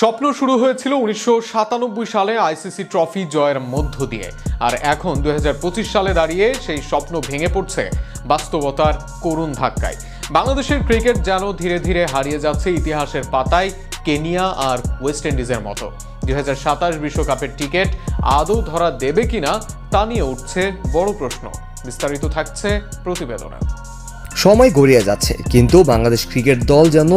স্বপ্ন শুরু হয়েছিল উনিশশো সাতানব্বই সালে আইসিসি ট্রফি জয়ের মধ্য দিয়ে। আর এখন দুই হাজার পঁচিশ সালে দাঁড়িয়ে সেই স্বপ্ন ভেঙে পড়ছে বাস্তবতার করুণ ধাক্কায়। বাংলাদেশের ক্রিকেট যেন ধীরে ধীরে হারিয়ে যাচ্ছে ইতিহাসের পাতায় কেনিয়া আর ওয়েস্ট ইন্ডিজের মতো। দুই বিশ্বকাপের টিকিট আদৌ ধরা দেবে কিনা তা নিয়ে উঠছে বড় প্রশ্ন। বিস্তারিত থাকছে প্রতিবেদনে। সময় গড়িয়ে যাচ্ছে, কিন্তু বাংলাদেশ ক্রিকেট দল যেন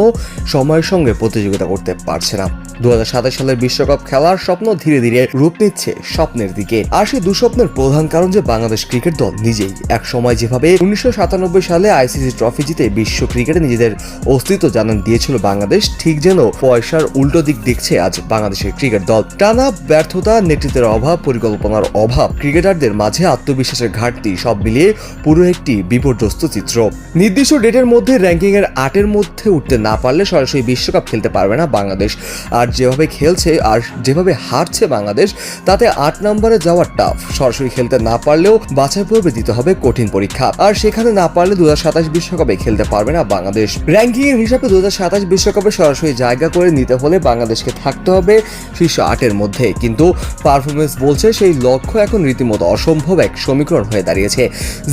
সময়ের সঙ্গে প্রতিযোগিতা করতে পারছে না। দু হাজার সাতাশ সালের বিশ্বকাপ খেলার স্বপ্ন ধীরে ধীরে রূপ নিচ্ছে স্বপ্নের দিকে। আর সেই দুঃস্বপ্নের প্রধান কারণ যে বাংলাদেশ ক্রিকেট দল নিজেই। এক সময় যেভাবে উনিশশো সাতানব্বই সালে আইসিসি ট্রফি জিতে বিশ্ব ক্রিকেটে নিজেদের অস্তিত্ব জানান দিয়েছিল বাংলাদেশ, ঠিক যেন পয়সার উল্টো দিক দেখছে আজ বাংলাদেশের ক্রিকেট দল। টানা ব্যর্থতা, নেতৃত্বের অভাব, পরিকল্পনার অভাব, ক্রিকেটারদের মাঝে আত্মবিশ্বাসের ঘাটতি, সব মিলিয়ে পুরো একটি বিপর্যস্ত চিত্র। নির্দিষ্ট ডেটের মধ্যে র্যাঙ্কিং এর আটের মধ্যে উঠতে না পারলে সরাসরি বিশ্বকাপ খেলতে পারবে না বাংলাদেশ। আর যেভাবে খেলছে আর যেভাবে হারছে বাংলাদেশ, তাতে আট নম্বরে যাওয়া টাফ সরাসরি খেলতে না পারলেও বাছাই পর্বে দিতে হবে কঠিন পরীক্ষা। আর সেখানে না পারলে দু বিশ্বকাপে খেলতে পারবে না বাংলাদেশ। র্যাঙ্কিং এর হিসাবে দু বিশ্বকাপে সরাসরি জায়গা করে নিতে হলে বাংলাদেশকে থাকতে হবে শীর্ষ আটের মধ্যে। কিন্তু পারফরমেন্স বলছে সেই লক্ষ্য এখন রীতিমতো অসম্ভব এক সমীকরণ হয়ে দাঁড়িয়েছে।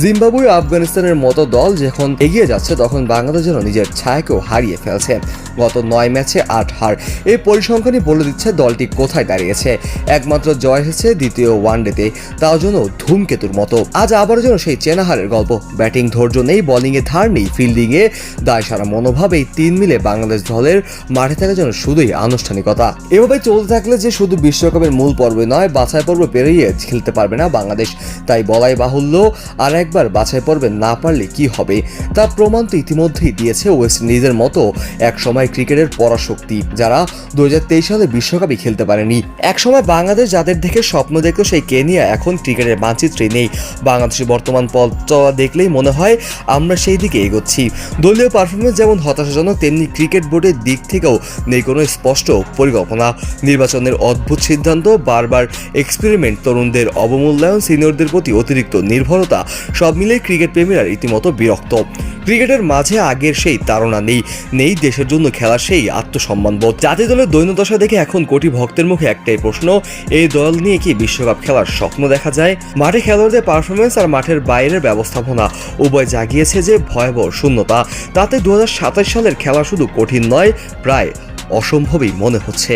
জিম্বাবুয়ে আফগানিস্তানের মতো দল যখন এগিয়ে যাচ্ছে, তখন বাংলাদেশ যেন নিজের ছায়াকেও হারিয়ে ফেলছে। গত নয় ম্যাচে আট হার। এই পরিসংখ্যানই বলে দিচ্ছে দলটি কোথায় দাঁড়িয়েছে। একমাত্র জয় হয়েছে দ্বিতীয় ওয়ানডেতে, তাও যেন ধূমকেতুর মতো। আজ আবারও যেন সেই চেনাহারের গল্প। ব্যাটিং ধৈর্য নেই, বোলিংয়ে ধার নেই, ফিল্ডিংয়ে দায় সারা মনোভাব। এই তিন মিলে বাংলাদেশ দলের মাঠে থাকা যেন শুধুই আনুষ্ঠানিকতা। এভাবে চলতে থাকলে যে শুধু বিশ্বকাপের মূল পর্বে নয়, বাছাই পর্ব পেরিয়ে খেলতে পারবে না বাংলাদেশ। তাই বলাই বাহুল্য, আর একবার বাছাই পর্বে না পারলে কি হবে? তার প্রমাণ তো ইতিমধ্যেই দিয়েছে ওয়েস্ট ইন্ডিজের মতো এক সময় ক্রিকেটের পরাশক্তি, যারা দু সালে বিশ্বকাপই খেলতে পারেনি। এক সময় বাংলাদেশ যাদের দেখে স্বপ্ন দেখতো সেই কেনিয়া, এখন ক্রিকেটের মানচিত্রে নেই। বাংলাদেশের বর্তমান পথ দেখলেই মনে হয় আমরা সেই দিকে এগোচ্ছি। দলীয় পারফরমেন্স যেমন হতাশাজনক, তেমনি ক্রিকেট বোর্ডের দিক থেকেও নেই কোনো স্পষ্ট পরিকল্পনা। নির্বাচনের অদ্ভুত সিদ্ধান্ত, বারবার এক্সপেরিমেন্ট তরুণদের অবমূল্যায়ন সিনিয়রদের প্রতি অতিরিক্ত নির্ভরতা, সব মিলে ক্রিকেট প্রেমীরা রীতিমতো বিরক্ত। ক্রিকেটের মাঝে আগের সেই তাড়না নেই নেই দেশের জন্য খেলার সেই আত্মসম্মানবোধ জাতীয় দলের দৈন্যদশা দেখে এখন কোটি ভক্তের মুখে একটাই প্রশ্ন, এই দল নিয়ে কি বিশ্বকাপ খেলার স্বপ্ন দেখা যায়? মাঠে খেলোয়াড়দের পারফরমেন্স আর মাঠের বাইরের ব্যবস্থাপনা, উভয় জাগিয়েছে যে ভয়াবহ শূন্যতা। তাতে দু হাজার সাতাশ সালের খেলা শুধু কঠিন নয়, প্রায় অসম্ভবই মনে হচ্ছে।